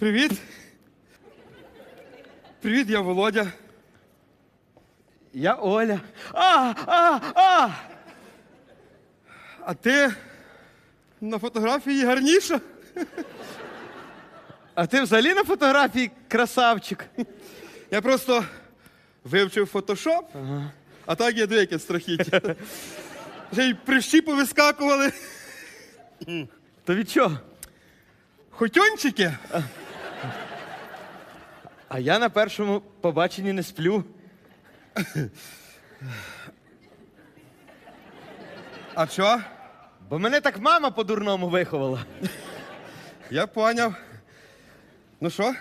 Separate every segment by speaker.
Speaker 1: Привіт. Привіт, я Володя.
Speaker 2: Я Оля. А, а, а!
Speaker 1: А ти на фотографії гарніша?
Speaker 2: А ти взагалі на фотографії красавчик.
Speaker 1: Я просто вивчив фотошоп, а так я деяке страхіття. Вже й прищі повискакували.
Speaker 2: То від чого?
Speaker 1: Хотьончики.
Speaker 2: А я на першому побаченні не сплю.
Speaker 1: А що?
Speaker 2: Бо мене так мама по-дурному виховала.
Speaker 1: Я поняв. Ну що,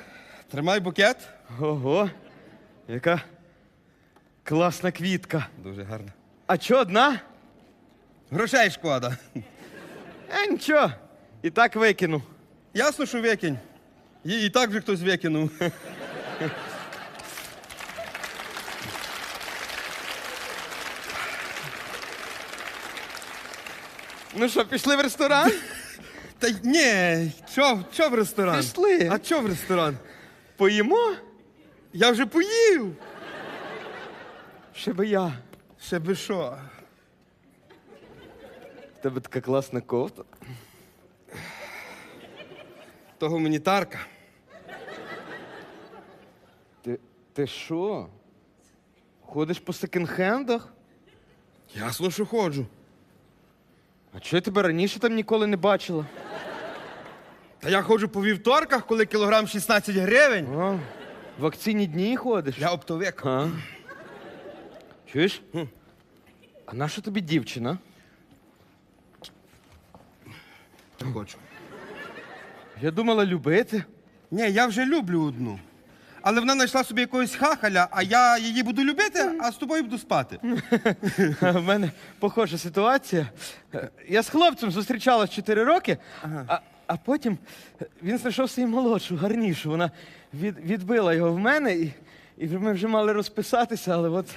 Speaker 1: тримай букет.
Speaker 2: Ого, яка класна квітка.
Speaker 1: Дуже гарно.
Speaker 2: А чо одна?
Speaker 1: Грошей шкода.
Speaker 2: Е, нічого. І так викину.
Speaker 1: Ясно, що викинь. І, і так вже хтось викинув.
Speaker 2: Ну що, пішли в ресторан?
Speaker 1: Та й ні, чо, чо в ресторан?
Speaker 2: Пішли.
Speaker 1: А чо в ресторан?
Speaker 2: Поїмо?
Speaker 1: Я вже поїв.
Speaker 2: Ще би я.
Speaker 1: Ще би що.
Speaker 2: В тебе така класна кофта.
Speaker 1: То гуманітарка.
Speaker 2: Ти, ти що? Ходиш по секонд-хендах?
Speaker 1: Ясно, що ходжу.
Speaker 2: А чого я тебе раніше там ніколи не бачила?
Speaker 1: Та я ходжу по вівторках, коли кілограм 16 гривень.
Speaker 2: А, в акційні дні ходиш?
Speaker 1: Я оптовик.
Speaker 2: А? Чуєш? А наша тобі дівчина?
Speaker 1: Хочу.
Speaker 2: Я думала любити.
Speaker 1: Ні, я вже люблю одну. Але вона знайшла собі якогось хахаля, а я її буду любити, а з тобою буду спати.
Speaker 2: В мене похожа ситуація. Е, Я з хлопцем зустрічалась 4 роки, а, а потім він знайшов свою молодшу, гарнішу. Вона від, відбила його в мене, і, і ми вже мали розписатися, але от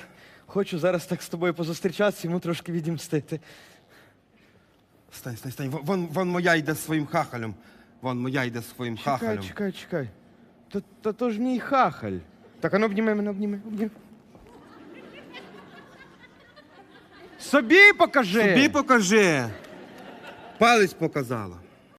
Speaker 2: хочу зараз так з тобою позустрічатися, йому трошки відімстити.
Speaker 1: Стань, стань, стань. Вон, вон моя йде з своїм хахалем. Вон моя йде з своїм
Speaker 2: Чекай,
Speaker 1: хахалем.
Speaker 2: чекай, чекай. То, то, то ж мій хахаль. Так, а ну обніми мене, обніми, обніми. Собі покажи.
Speaker 1: Тобі покажи. Палець показала.